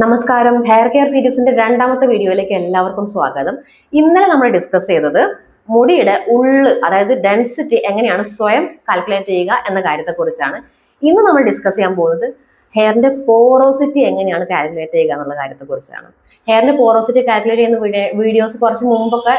നമസ്കാരം. Hair care സീരീസിന്റെ രണ്ടാമത്തെ വീഡിയോയിലേക്ക് എല്ലാവർക്കും സ്വാഗതം. ഇന്നലെ നമ്മൾ ഡിസ്കസ് ചെയ്തത് മുടിയുടെ ഉള്ള് അതായത് ഡെൻസിറ്റി എങ്ങനെയാണ് സ്വയം കാൽക്കുലേറ്റ് ചെയ്യുക എന്ന കാര്യത്തെക്കുറിച്ചാണ്. ഇന്ന് നമ്മൾ ഡിസ്കസ് ചെയ്യാൻ പോകുന്നത് ഹെയറിന്റെ പോറോസിറ്റി എങ്ങനെയാണ് കാൽക്കുലേറ്റ് ചെയ്യുക എന്നുള്ള കാര്യത്തെക്കുറിച്ചാണ് ഹെയറിന്റെ പോറോസിറ്റി കാൽക്കുലേറ്റ് ചെയ്യുന്ന വീഡിയോസ് കുറച്ച് മുമ്പൊക്കെ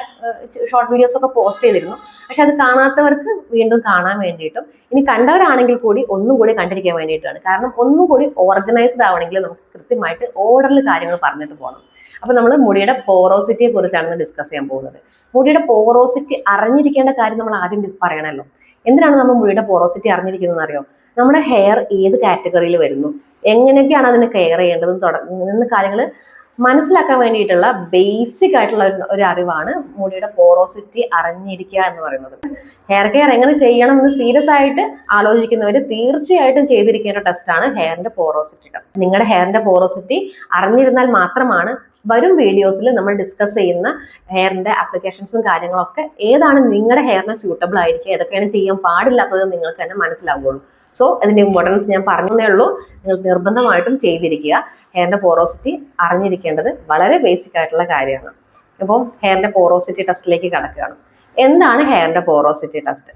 ഷോർട്ട് വീഡിയോസ് ഒക്കെ പോസ്റ്റ് ചെയ്തിരുന്നു. പക്ഷെ അത് കാണാത്തവർക്ക് വീണ്ടും കാണാൻ വേണ്ടിയിട്ടും ഇനി കണ്ടവരാണെങ്കിൽ കൂടി ഒന്നും കൂടി കണ്ടിരിക്കാൻ വേണ്ടിയിട്ടാണ് കാരണം ഒന്നും കൂടി ഓർഗനൈസ്ഡ് ആവണമെങ്കിൽ നമുക്ക് കൃത്യമായിട്ട് ഓർഡറിൽ കാര്യങ്ങൾ പറഞ്ഞിട്ട് പോകണം അപ്പൊ നമ്മൾ മുടിയുടെ പോറോസിറ്റിയെ കുറിച്ചാണ് ഡിസ്കസ് ചെയ്യാൻ പോകുന്നത്. മുടിയുടെ പോറോസിറ്റി അറിഞ്ഞിരിക്കേണ്ട കാര്യം നമ്മൾ ആദ്യം പറയണമല്ലോ എന്തിനാണ് നമ്മൾ മുടിയുടെ പോറോസിറ്റി അറിഞ്ഞിരിക്കുന്നത് അറിയോ നമ്മുടെ ഹെയർ ഏത് കാറ്റഗറിയിൽ വരുന്നു? എങ്ങനെയൊക്കെയാണ് അതിനെ കെയർ ചെയ്യേണ്ടതെന്ന് തുടങ്ങുന്ന കാര്യങ്ങൾ മനസ്സിലാക്കാൻ വേണ്ടിയിട്ടുള്ള ബേസിക് ആയിട്ടുള്ള ഒരു- അറിവാണ് മുടിയുടെ പോറോസിറ്റി അറിഞ്ഞിരിക്കുക എന്ന് പറയുന്നത്. ഹെയർ കെയർ എങ്ങനെ ചെയ്യണം എന്ന് സീരിയസ് ആയിട്ട് ആലോചിക്കുന്നവർ തീർച്ചയായിട്ടും ചെയ്തിരിക്കേണ്ട ടെസ്റ്റാണ് ഹെയറിന്റെ പോറോസിറ്റി ടെസ്റ്റ് നിങ്ങളുടെ ഹെയറിന്റെ പോറോസിറ്റി അറിഞ്ഞിരുന്നാൽ മാത്രമാണ് വരും വീഡിയോസിൽ നമ്മൾ ഡിസ്കസ് ചെയ്യുന്ന ഹെയറിന്റെ ആപ്ലിക്കേഷൻസും കാര്യങ്ങളൊക്കെ ഏതാണ് നിങ്ങളുടെ ഹെയറിന് സ്യൂട്ടബിൾ ആയിരിക്കുക ഏതൊക്കെയാണ് ചെയ്യാൻ പാടില്ലാത്തത് നിങ്ങൾക്ക് തന്നെ മനസ്സിലാവുള്ളൂ. സോ അതിന്റെ ഇമ്പോർട്ടൻസ് ഞാൻ പറഞ്ഞതേ ഉള്ളൂ. നിങ്ങൾ നിർബന്ധമായിട്ടും ചെയ്തിരിക്കുക. ഹെയറിന്റെ പോറോസിറ്റി അറിഞ്ഞിരിക്കേണ്ടത് വളരെ ബേസിക് ആയിട്ടുള്ള കാര്യമാണ്. അപ്പോൾ ഹെയറിന്റെ പോറോസിറ്റി ടെസ്റ്റിലേക്ക് കടക്കുകയാണ്. എന്താണ് ഹെയറിന്റെ പോറോസിറ്റി ടെസ്റ്റ്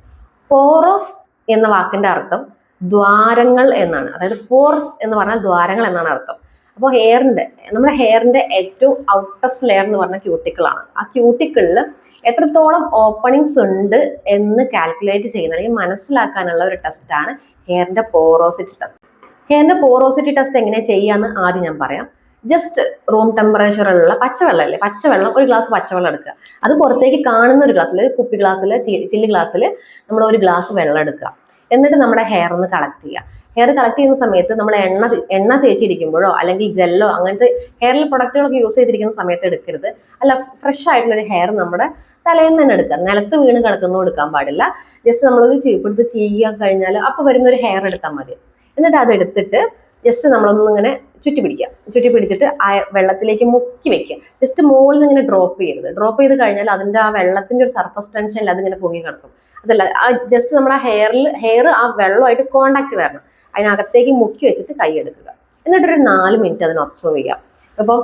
പോറോസ് എന്ന വാക്കിന്റെ അർത്ഥം ദ്വാരങ്ങൾ എന്നാണ്. അതായത് പോർസ് എന്ന് പറഞ്ഞാൽ ദ്വാരങ്ങൾ എന്നാണ് അർത്ഥം. അപ്പോൾ ഹെയറിന്റെ നമ്മുടെ ഹെയറിന്റെ ഏറ്റവും ഔട്ടസ്റ്റ് ലെയർ എന്ന് പറഞ്ഞ ക്യൂട്ടിക്കിളാണ് ആ ക്യൂട്ടിക്കിളിൽ എത്രത്തോളം ഓപ്പണിങ്സ് ഉണ്ട് എന്ന് കാൽക്കുലേറ്റ് ചെയ്യുന്ന അല്ലെങ്കിൽ മനസ്സിലാക്കാനുള്ള ഒരു ടെസ്റ്റാണ് ഹെയറിന്റെ പോറോസിറ്റി ടെസ്റ്റ് ഹെയറിന്റെ പോറോസിറ്റി ടെസ്റ്റ് എങ്ങനെ ചെയ്യാന്ന് ആദ്യം ഞാൻ പറയാം. ജസ്റ്റ് റൂം ടെമ്പറേച്ചറിലുള്ള പച്ചവെള്ളമല്ലേ പച്ചവെള്ളം ഒരു ഗ്ലാസ് പച്ചവെള്ളം എടുക്കുക. അത് പുറത്തേക്ക് കാണുന്ന ഒരു ഗ്ലാസ്സിൽ കുപ്പി ഗ്ലാസ്സിൽ ചില്ലി ഗ്ലാസ്സിൽ നമ്മൾ ഒരു ഗ്ലാസ് വെള്ളം എടുക്കുക. എന്നിട്ട് നമ്മുടെ ഹെയർ ഒന്ന് കളക്ട് ചെയ്യുക. ഹെയർ കളക്ട് ചെയ്യുന്ന സമയത്ത് നമ്മൾ എണ്ണ എണ്ണ തേച്ചിരിക്കുമ്പോഴോ അല്ലെങ്കിൽ ജെല്ലോ അങ്ങനത്തെ ഹെയറിൽ പ്രൊഡക്റ്റുകളൊക്കെ യൂസ് ചെയ്തിരിക്കുന്ന സമയത്ത് എടുക്കരുത്. അല്ല ഫ്രഷ് ആയിട്ടുള്ളൊരു ഹെയർ നമ്മുടെ തലയിൽ നിന്ന് തന്നെ എടുക്കാം. നിലത്ത് വീണ് കിടക്കുന്നു എടുക്കാൻ പാടില്ല. ജസ്റ്റ് നമ്മളൊരു ചീപ്പെടുത്ത് ചീകിയാൽ കഴിഞ്ഞാൽ അപ്പോൾ വരുന്ന ഒരു ഹെയർ എടുത്താൽ മതി. എന്നിട്ട് അതെടുത്തിട്ട് ജസ്റ്റ് നമ്മളൊന്ന് ഇങ്ങനെ ചുറ്റി പിടിക്കുക ചുറ്റി പിടിച്ചിട്ട് ആ വെള്ളത്തിലേക്ക് മുക്കി വെക്കുക. ജസ്റ്റ് മുകളിൽ നിന്ന് ഇങ്ങനെ ഡ്രോപ്പ് ചെയ്യരുത്. ഡ്രോപ്പ് ചെയ്ത് കഴിഞ്ഞാൽ അതിന്റെ ആ വെള്ളത്തിന്റെ ഒരു സർഫസ് ടെൻഷനിൽ അതിങ്ങനെ പൊങ്ങി കിടക്കും. അതല്ല ആ ജസ്റ്റ് നമ്മുടെ ഹെയറിൽ ഹെയർ ആ വെള്ളമായിട്ട് കോണ്ടാക്ട് വരണം. അതിനകത്തേക്ക് മുക്കി വെച്ചിട്ട് കൈ എടുക്കുക. എന്നിട്ടൊരു നാല് മിനിറ്റ് അതിനെ ഒബ്സർവ് ചെയ്യാം അപ്പം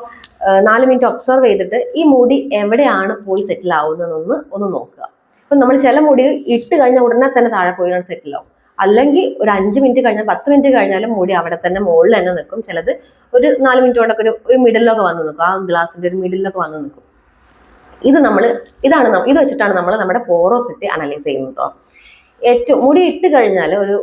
നാല് മിനിറ്റ് ഒബ്സർവ് ചെയ്തിട്ട് ഈ മുടി എവിടെയാണ് പോയി സെറ്റിൽ ആവുന്നതെന്നൊന്ന് ഒന്ന് നോക്കുക. അപ്പം നമ്മൾ ചില മുടി ഇട്ട് കഴിഞ്ഞാൽ ഉടനെ തന്നെ താഴെ പോയി സെറ്റിൽ ആവും. അല്ലെങ്കിൽ ഒരു അഞ്ച് മിനിറ്റ് കഴിഞ്ഞാൽ പത്ത് മിനിറ്റ് കഴിഞ്ഞാലും മുടി അവിടെ തന്നെ മുകളിൽ തന്നെ നിൽക്കും. ചിലത് ഒരു നാല് മിനിറ്റ് കൊണ്ടൊക്കെ ഒരു ഒരു മിഡിലൊക്കെ വന്ന് നിൽക്കും. ആ ഗ്ലാസിന്റെ ഒരു മിഡിലൊക്കെ വന്ന് നിൽക്കും. ഇത് നമ്മൾ ഇതാണ് ഇത് വെച്ചിട്ടാണ് നമ്മൾ നമ്മുടെ പോറോസിറ്റി അനലൈസ് ചെയ്യുന്നത് കേട്ടോ ഏറ്റവും മുടി ഇട്ട് കഴിഞ്ഞാൽ ഒരു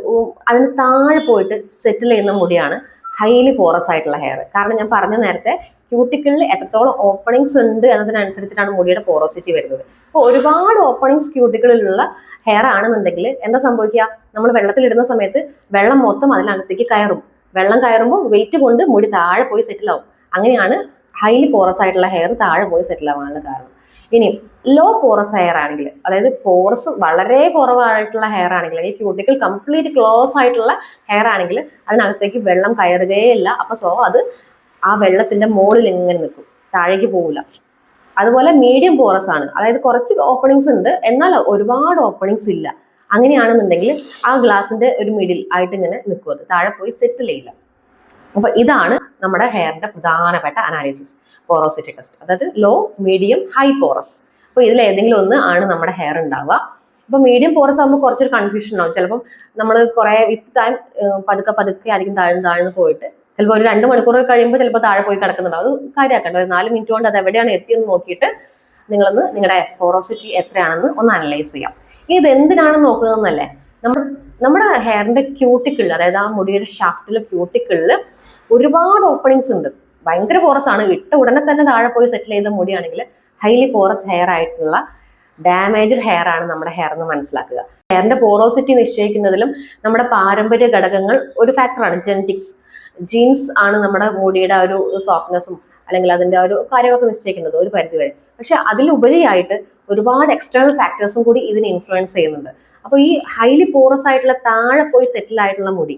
അതിന് താഴെ പോയിട്ട് സെറ്റിൽ ചെയ്യുന്ന മുടിയാണ് ഹൈലി പോറസ് ആയിട്ടുള്ള ഹെയർ. കാരണം ഞാൻ പറഞ്ഞ നേരത്തെ ക്യൂട്ടിക്കിളിൽ എത്രത്തോളം ഓപ്പണിങ്സ് ഉണ്ട് എന്നതിനനുസരിച്ചിട്ടാണ് മുടിയുടെ പോറോസിറ്റി വരുന്നത്. അപ്പോൾ ഒരുപാട് ഓപ്പണിങ്സ് ക്യൂട്ടിക്കിളിലുള്ള ഹെയർ ആണെന്നുണ്ടെങ്കിൽ എന്താ സംഭവിക്കുക? നമ്മൾ വെള്ളത്തിലിടുന്ന സമയത്ത് വെള്ളം മൊത്തം അതിനകത്തേക്ക് കയറും. വെള്ളം കയറുമ്പോൾ വെയിറ്റ് കൊണ്ട് മുടി താഴെ പോയി സെറ്റിൽ ആവും. അങ്ങനെയാണ് ഹൈലി പോറസ് ആയിട്ടുള്ള ഹെയർ താഴെ പോയി സെറ്റിൽ ആവാനുള്ള കാരണം. ഇനി ലോ പോറസ് ഹെയർ ആണെങ്കിൽ അതായത് പോറസ് വളരെ കുറവായിട്ടുള്ള ഹെയർ ആണെങ്കിൽ അല്ലെങ്കിൽ ക്യൂട്ടിക്കൽ കംപ്ലീറ്റ് ക്ലോസ് ആയിട്ടുള്ള ഹെയർ ആണെങ്കിൽ അതിനകത്തേക്ക് വെള്ളം കയറുകയേ ഇല്ല. അപ്പൊ സോ അത് ആ വെള്ളത്തിന്റെ മുകളിൽ ഇങ്ങനെ നിൽക്കും. താഴേക്ക് പോകില്ല അതുപോലെ മീഡിയം പോറസ് ആണ്. അതായത് കുറച്ച് ഓപ്പണിങ്സ് ഉണ്ട്. എന്നാൽ ഒരുപാട് ഓപ്പണിങ്സ് ഇല്ല. അങ്ങനെയാണെന്നുണ്ടെങ്കിൽ ആ ഗ്ലാസിന്റെ ഒരു മിഡിൽ ആയിട്ട് ഇങ്ങനെ നിൽക്കും അത്. താഴെ പോയി സെറ്റിൽ ചെയ്യില്ല. അപ്പൊ ഇതാണ് നമ്മുടെ ഹെയറിന്റെ പ്രധാനപ്പെട്ട അനാലിസിസ് പോറോസിറ്റി ടെസ്റ്റ് അതായത് ലോ മീഡിയം ഹൈ പോറസ് അപ്പോൾ ഇതിൽ ഏതെങ്കിലും ഒന്ന് ആണ് നമ്മുടെ ഹെയർ ഉണ്ടാവുക. അപ്പൊ മീഡിയം പോറസ് ആകുമ്പോൾ കുറച്ചൊരു കൺഫ്യൂഷൻ ഉണ്ടാവും. ചിലപ്പം നമ്മൾ കുറെ വിത്ത് ടൈം പതുക്കെ പതുക്കെ ആയിരിക്കും താഴ്ന്ന് താഴ്ന്ന് പോയിട്ട് ചിലപ്പോൾ ഒരു രണ്ട് മണിക്കൂർ കഴിയുമ്പോൾ ചിലപ്പോൾ താഴെ പോയി കിടക്കുന്നുണ്ടാവും. അത് കാര്യമാക്കേണ്ട ഒരു നാല് മിനിറ്റ് കൊണ്ട് അത് എവിടെയാണ് എത്തിയെന്ന് നോക്കിയിട്ട് നിങ്ങളൊന്ന് നിങ്ങളുടെ പോറോസിറ്റി എത്രയാണെന്ന് ഒന്ന് അനലൈസ് ചെയ്യാം. ഇനി ഇത് എന്തിനാണ് നോക്കുന്നതെന്നല്ലേ നമ്മൾ നമ്മുടെ ഹെയറിന്റെ ക്യൂട്ടിക്കിളിൽ അതായത് ആ മുടിയുടെ ഷാഫ്റ്റിലെ ക്യൂട്ടിക്കിളിൽ ഒരുപാട് ഓപ്പണിങ്സ് ഉണ്ട്. ഭയങ്കര പോറസ് ആണ്. ഇട്ട ഉടനെ തന്നെ താഴെ പോയി സെറ്റിൽ ചെയ്ത മുടിയാണെങ്കിൽ ഹൈലി പോറസ് ഹെയർ ആയിട്ടുള്ള ഡാമേജ്ഡ് ഹെയർ ആണ് നമ്മുടെ ഹെയർ എന്ന് മനസ്സിലാക്കുക. ഹെയറിന്റെ പോറോസിറ്റി നിശ്ചയിക്കുന്നതിലും നമ്മുടെ പാരമ്പര്യ ഘടകങ്ങൾ ഒരു ഫാക്ടറാണ് ജെനറ്റിക്സ് ജീൻസ് ആണ് നമ്മുടെ മുടിയുടെ ആ ഒരു സോഫ്റ്റ്നെസ്സും അല്ലെങ്കിൽ അതിന്റെ ആ ഒരു കാര്യങ്ങളൊക്കെ നിശ്ചയിക്കുന്നത് ഒരു പരിധി വരെ. പക്ഷെ അതിലുപരിയായിട്ട് ഒരുപാട് എക്സ്റ്റേണൽ ഫാക്ടേഴ്സും കൂടി ഇതിനെ ഇൻഫ്ലുവൻസ് ചെയ്യുന്നുണ്ട്. അപ്പോൾ ഈ ഹൈലി പോറസ് ആയിട്ടുള്ള താഴെ പോയി സെറ്റിൽ ആയിട്ടുള്ള മുടി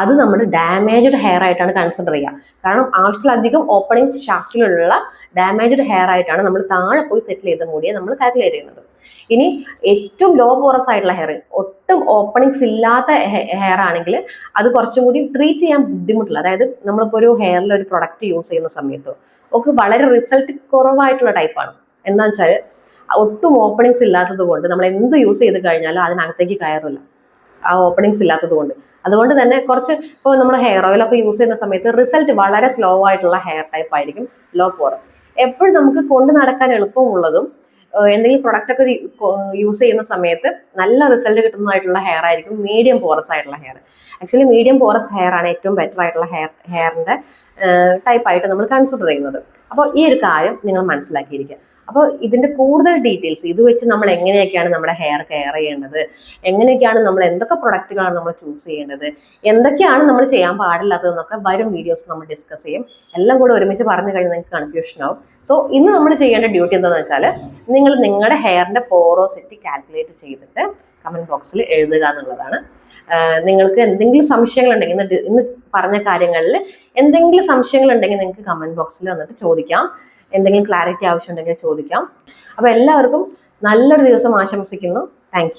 അത് നമ്മൾ ഡാമേജ്ഡ് ഹെയർ ആയിട്ടാണ് കൺസിഡർ ചെയ്യുക. കാരണം ആവശ്യത്തിലധികം ഓപ്പണിങ്സ് ഷാഫ്റ്റിലുള്ള ഡാമേജ്ഡ് ഹെയർ ആയിട്ടാണ് നമ്മൾ താഴെ പോയി സെറ്റിൽ ചെയ്ത മുടിയെ നമ്മൾ കാൽക്കുലേറ്റ് ചെയ്യുന്നത്. ഇനി ഏറ്റവും ലോ പോറസ് ആയിട്ടുള്ള ഹെയർ ഒട്ടും ഓപ്പണിങ്സ് ഇല്ലാത്ത ഹെയർ ആണെങ്കിൽ അത് കുറച്ചും കൂടി ട്രീറ്റ് ചെയ്യാൻ ബുദ്ധിമുട്ടില്ല. അതായത് നമ്മളിപ്പോൾ ഒരു ഹെയറിൽ ഒരു പ്രൊഡക്റ്റ് യൂസ് ചെയ്യുന്ന സമയത്ത് ഒക്കെ വളരെ റിസൾട്ട് കുറവായിട്ടുള്ള ടൈപ്പാണ് എന്താ വെച്ചാൽ ഒട്ടും ഓപ്പണിങ്സ് ഇല്ലാത്തത് കൊണ്ട് നമ്മൾ എന്ത് യൂസ് ചെയ്ത് കഴിഞ്ഞാലും അതിനകത്തേക്ക് കയറില്ല. ആ ഓപ്പണിങ്സ് ഇല്ലാത്തത് കൊണ്ട് അതുകൊണ്ട് തന്നെ കുറച്ച് ഇപ്പോൾ നമ്മൾ ഹെയർ ഓയിലൊക്കെ യൂസ് ചെയ്യുന്ന സമയത്ത് റിസൾട്ട് വളരെ സ്ലോ ആയിട്ടുള്ള ഹെയർ ടൈപ്പ് ആയിരിക്കും ലോ പോറസ് എപ്പോഴും നമുക്ക് കൊണ്ട് നടക്കാൻ എളുപ്പമുള്ളതും എന്തെങ്കിലും പ്രൊഡക്റ്റ് ഒക്കെ യൂസ് ചെയ്യുന്ന സമയത്ത് നല്ല റിസൾട്ട് കിട്ടുന്നതായിട്ടുള്ള ഹെയർ ആയിരിക്കും മീഡിയം പോറസ് ആയിട്ടുള്ള hair actually medium porous hair ആണ് ഏറ്റവും ബെറ്റർ ആയിട്ടുള്ള ഹെയർ ഹെയറിന്റെ ടൈപ്പായിട്ട് നമ്മൾ കൺസിഡർ ചെയ്യുന്നത്. അപ്പോൾ ഈ ഒരു കാര്യം നിങ്ങൾ മനസ്സിലാക്കിയിരിക്കുക. അപ്പോൾ ഇതിന്റെ കൂടുതൽ ഡീറ്റെയിൽസ് ഇത് വെച്ച് നമ്മൾ എങ്ങനെയൊക്കെയാണ് നമ്മുടെ ഹെയർ കെയർ ചെയ്യേണ്ടത്? എങ്ങനെയൊക്കെയാണ് നമ്മൾ എന്തൊക്കെ പ്രൊഡക്റ്റുകളാണ് നമ്മൾ ചൂസ് ചെയ്യേണ്ടത്? എന്തൊക്കെയാണ് നമ്മൾ ചെയ്യാൻ പാടില്ലാത്തതെന്നൊക്കെ വരും വീഡിയോസ് നമ്മൾ ഡിസ്കസ് ചെയ്യും. എല്ലാം കൂടെ ഒരുമിച്ച് പറഞ്ഞു കഴിഞ്ഞാൽ നിങ്ങൾക്ക് കൺഫ്യൂഷൻ ആവും. സോ ഇന്ന് നമ്മൾ ചെയ്യേണ്ട ഡ്യൂട്ടി എന്താണെന്ന് വെച്ചാൽ നിങ്ങൾ നിങ്ങളുടെ ഹെയറിന്റെ പോറോസിറ്റി കാൽക്കുലേറ്റ് ചെയ്തിട്ട് കമന്റ് ബോക്സിൽ എഴുതുക എന്നുള്ളതാണ്. നിങ്ങൾക്ക് എന്തെങ്കിലും സംശയങ്ങളുണ്ടെങ്കിൽ ഇന്ന് ഇന്ന് പറഞ്ഞ കാര്യങ്ങളിൽ എന്തെങ്കിലും സംശയങ്ങളുണ്ടെങ്കിൽ നിങ്ങൾക്ക് കമന്റ് ബോക്സിൽ വന്നിട്ട് ചോദിക്കാം. എന്തെങ്കിലും ക്ലാരിറ്റി ആവശ്യമുണ്ടെങ്കിൽ ചോദിക്കാം. അപ്പോൾ എല്ലാവർക്കും നല്ലൊരു ദിവസം ആശംസിക്കുന്നു. താങ്ക്